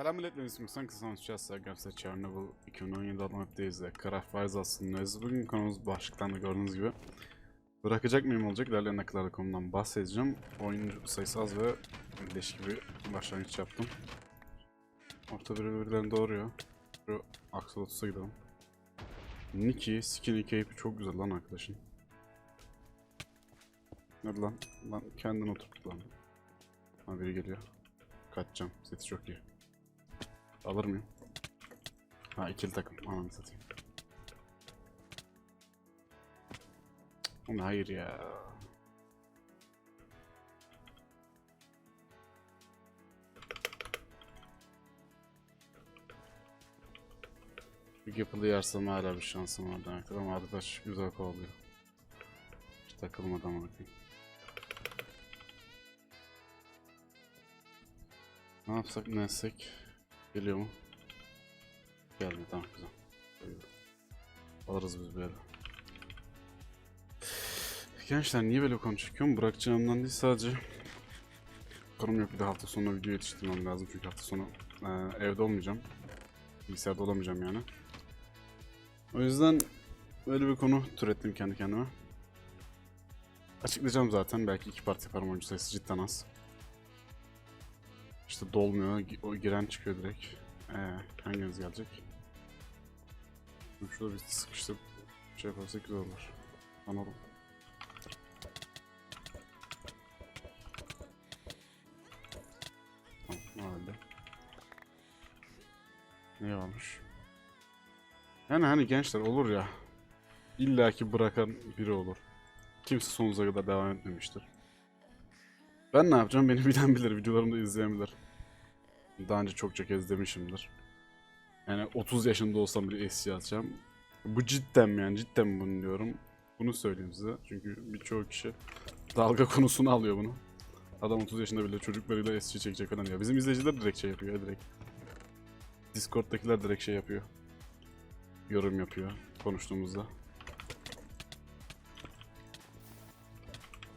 Selam millet ben ismim Sanki Sanatçısı Gerçekten Chernobyl 2017 adam hepteyiz de Craft Wars aslındayız. Bugün konumuz başlıktan da gördüğünüz gibi Bırakacak mıyım olacak ilerleyen dakikalarda konudan bahsedeceğim. Oyuncu sayısı az ve leş gibi başlangıç yaptım. Orta birbirlerini doğuruyor. Şu Axolotus'a gidelim. Nikki, Skinny Cape çok güzel lan arkadaşın. Hadi lan, lan kendin oturt lan. Ha biri geliyor. Kaçacağım, seti çok iyi. Alır mıyım? Ha ikili takım. Ananı satayım. Hayır ya. Bir yapılı yersem hala bir şansım var demektir ama arkadaş güzel kovalıyor. Hiç takılmadan bakayım. Ne yapsak ne etsek? Geliyor mu? Geldi tamam güzel. Alırız biz böyle. Gençler niye böyle konu çekiyorum? Bırakacağımdan değil sadece Konum yok bir de hafta sonu video yetiştirmem lazım çünkü hafta sonu e, evde olmayacağım. Bilgisayarda olamayacağım yani. O yüzden böyle bir konu türettim kendi kendime. Açıklayacağım zaten belki iki part yaparım oyuncu sayısı cidden az. İşte dolmuyor. O giren çıkıyor direkt. Ee, hanginiz gelecek? Şurada bir sıkıştırıp şey yaparsak güzel olur. Anladım. Ne varmış? Yani hani gençler olur ya. illaki bırakan biri olur. Kimse sonuza kadar devam etmemiştir. Ben ne yapacağım? Beni bilen bilir, videolarımda izleyen bilir. Daha önce çokça kez demişimdir. Yani 30 yaşında olsam bile eski atacağım. Bu cidden mi yani cidden bunu diyorum. Bunu söyleyeyim size. Çünkü birçok kişi dalga konusunu alıyor bunu. Adam 30 yaşında bile çocuklarıyla eski çekecek falan diyor. Bizim izleyiciler direkt şey yapıyor ya direkt. Discord'dakiler direkt şey yapıyor. Yorum yapıyor konuştuğumuzda.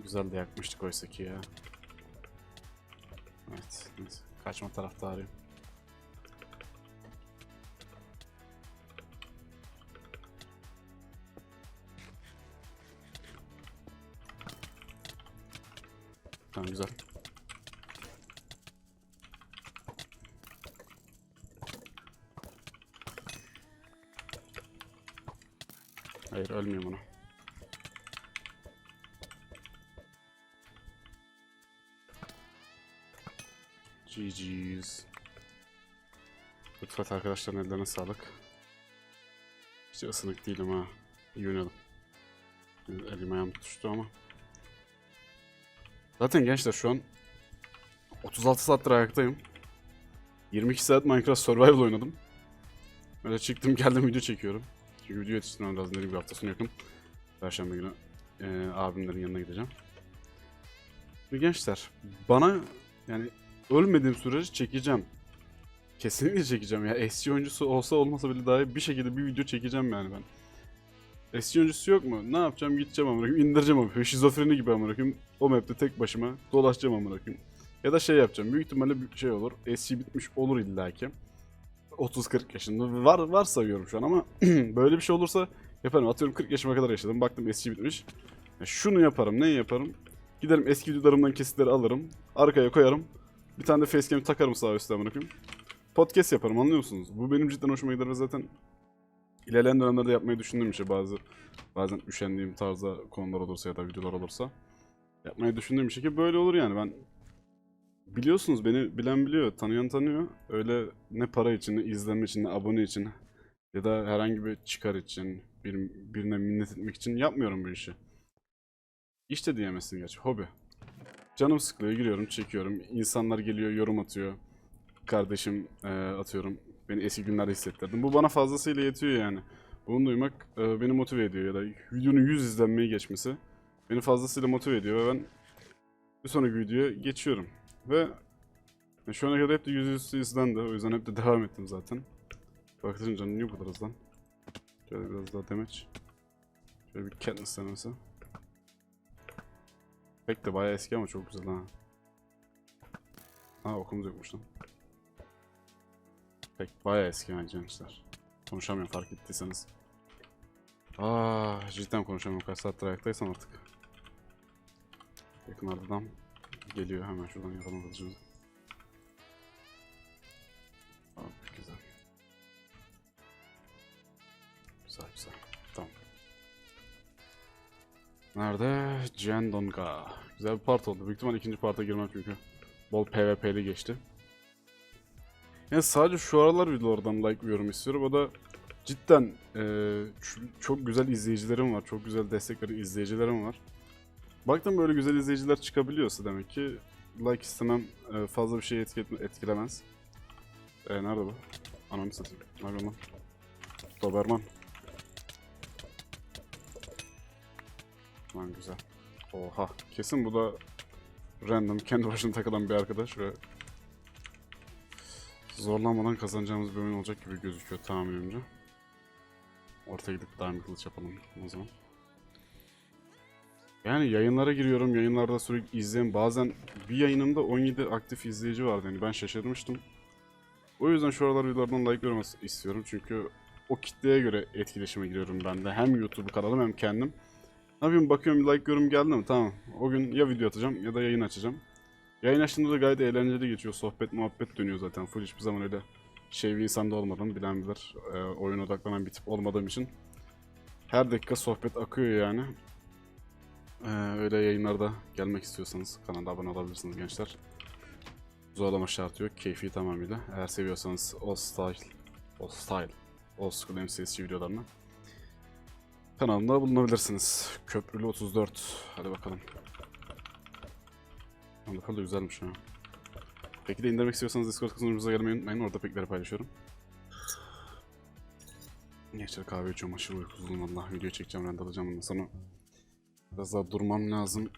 Güzel de yakmıştık oysa ki ya. Evet, neyse. Kaçma taraftarıyım. Tamam güzel. Hayır ölmüyorum ona. GG's. Lütfen arkadaşların ellerine sağlık. Hiç ısınık değilim ha. İyi oynadım. Elim ayağım tutuştu ama. Zaten gençler şu an 36 saattir ayaktayım. 22 saat Minecraft Survival oynadım. Öyle çıktım geldim video çekiyorum. Çünkü video yetiştirmem lazım dediğim gibi hafta sonu yakın. Perşembe günü eee, abimlerin yanına gideceğim. Ve gençler bana yani ölmediğim sürece çekeceğim. Kesinlikle çekeceğim ya. SC oyuncusu olsa olmasa bile dahi bir şekilde bir video çekeceğim yani ben. SC oyuncusu yok mu? Ne yapacağım? Gideceğim amına koyayım. indireceğim amına koyayım. Şizofreni gibi amına koyayım. O map'te tek başıma dolaşacağım amına koyayım. Ya da şey yapacağım. Büyük ihtimalle bir şey olur. SC bitmiş olur illaki. 30-40 yaşında. Var var sayıyorum şu an ama böyle bir şey olursa yaparım. Atıyorum 40 yaşıma kadar yaşadım. Baktım SC bitmiş. Ya şunu yaparım. Neyi yaparım? Giderim eski videolarımdan kesitleri alırım. Arkaya koyarım. Bir tane de facecam takarım sağ üstte amına koyayım. Podcast yaparım anlıyor musunuz? Bu benim cidden hoşuma gider ve zaten ilerleyen dönemlerde yapmayı düşündüğüm bir şey. Bazı bazen üşendiğim tarzda konular olursa ya da videolar olursa yapmayı düşündüğüm bir şey ki böyle olur yani ben biliyorsunuz beni bilen biliyor, tanıyan tanıyor. Öyle ne para için, ne izlenme için, ne abone için ya da herhangi bir çıkar için, bir, birine minnet etmek için yapmıyorum bu işi. İşte diyemezsin gerçi, hobi. Canım sıkılıyor, giriyorum, çekiyorum. İnsanlar geliyor, yorum atıyor. Kardeşim eee, atıyorum. Beni eski günlerde hissettirdim. Bu bana fazlasıyla yetiyor yani. Bunu duymak eee, beni motive ediyor ya da videonun 100 izlenmeyi geçmesi beni fazlasıyla motive ediyor ve ben bir sonraki videoya geçiyorum. Ve şu ana kadar hep de 100 üstü izlendi. O yüzden hep de devam ettim zaten. Baktırınca canım niye bu kadar hızlan? Şöyle biraz daha damage. Şöyle bir Katniss denemesi. Pek de bayağı eski ama çok güzel ha. Ha okumuz yokmuş lan. Pek bayağı eski yani gençler. Konuşamıyorum fark ettiyseniz. Aa, cidden konuşamıyorum. Kaç saattir ayaktaysam artık. Yakın ardından geliyor. Hemen şuradan yapalım hızlıca. Güzel. Güzel güzel. Tamam. Nerede? Jendonga. Güzel bir part oldu. Büyük ihtimal ikinci parta girmem çünkü. Bol PvP'li geçti. Yani sadece şu aralar videolardan like yorum istiyorum. O da cidden ç- çok güzel izleyicilerim var. Çok güzel destekleri izleyicilerim var. Baktım böyle güzel izleyiciler çıkabiliyorsa demek ki like istemem eee, fazla bir şey etki- etkilemez. Eee nerede bu? Ananı satayım. Ne lan? Doberman. Lan güzel. Oha. Kesin bu da random kendi başına takılan bir arkadaş ve zorlanmadan kazanacağımız bir oyun olacak gibi gözüküyor tahminimce. Ortaya gidip diamond kılıç yapalım o zaman. Yani yayınlara giriyorum. Yayınlarda sürekli izleyen bazen bir yayınımda 17 aktif izleyici vardı. Yani ben şaşırmıştım. O yüzden şu aralar videolardan like görmesi istiyorum. Çünkü o kitleye göre etkileşime giriyorum ben de. Hem YouTube kanalım hem kendim. Ne yapayım bakıyorum like yorum geldi mi? Tamam. O gün ya video atacağım ya da yayın açacağım. Yayın açtığımda da gayet eğlenceli geçiyor. Sohbet muhabbet dönüyor zaten. Full hiçbir zaman öyle şey bir insanda olmadım. Bilen bilir. Ee, oyun odaklanan bir tip olmadığım için. Her dakika sohbet akıyor yani. Ee, öyle yayınlarda gelmek istiyorsanız kanala abone olabilirsiniz gençler. Zorlama şartı yok. Keyfi tamamıyla. Eğer seviyorsanız All Style, All Style, Old School MCSG videolarını kanalımda bulunabilirsiniz. Köprülü 34. Hadi bakalım. Wonderful da güzelmiş ha. Peki de indirmek istiyorsanız Discord kısmımıza gelmeyi unutmayın. Orada pekleri paylaşıyorum. Gençler kahve içiyorum. Aşırı uykusuzum valla. Video çekeceğim, render alacağım ondan sonra. Biraz daha durmam lazım.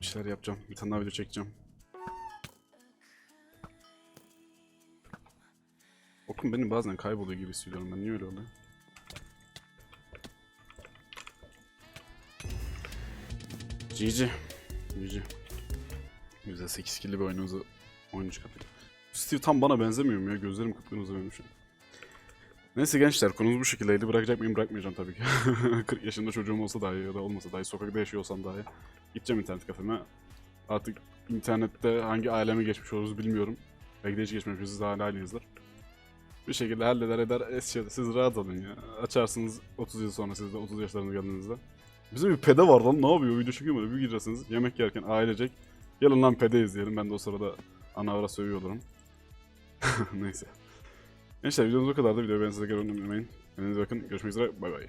Bir şeyler yapacağım. Bir tane daha video çekeceğim. Okum benim bazen kayboluyor gibi hissediyorum ben. Niye öyle oluyor? GG. GG. Güzel 8 killi bir oyunumuzu oyunu çıkarttık. Steve tam bana benzemiyor mu ya? Gözlerim kıpkırmızı benim şu an. Neyse gençler konumuz bu şekildeydi. Bırakacak mıyım? Bırakmayacağım tabii ki. 40 yaşında çocuğum olsa dahi ya da olmasa dahi sokakta yaşıyor olsam dahi. Gideceğim internet kafeme. Artık internette hangi aleme geçmiş oluruz bilmiyorum. Belki de hiç geçmemişiz. Siz hala aynıyızdır. Bir şekilde halleder eder. Siz rahat olun ya. Açarsınız 30 yıl sonra siz de 30 yaşlarınıza geldiğinizde. Bizim bir pede var lan ne yapıyor video çekiyor mu? Bir girersiniz yemek yerken ailecek. Gelin lan pede izleyelim ben de o sırada ana avra sövüyor olurum. Neyse. Gençler videomuz bu kadardı. Videoyu beğendiyseniz like unutmayın. Kendinize bakın. Görüşmek üzere. Bay bay.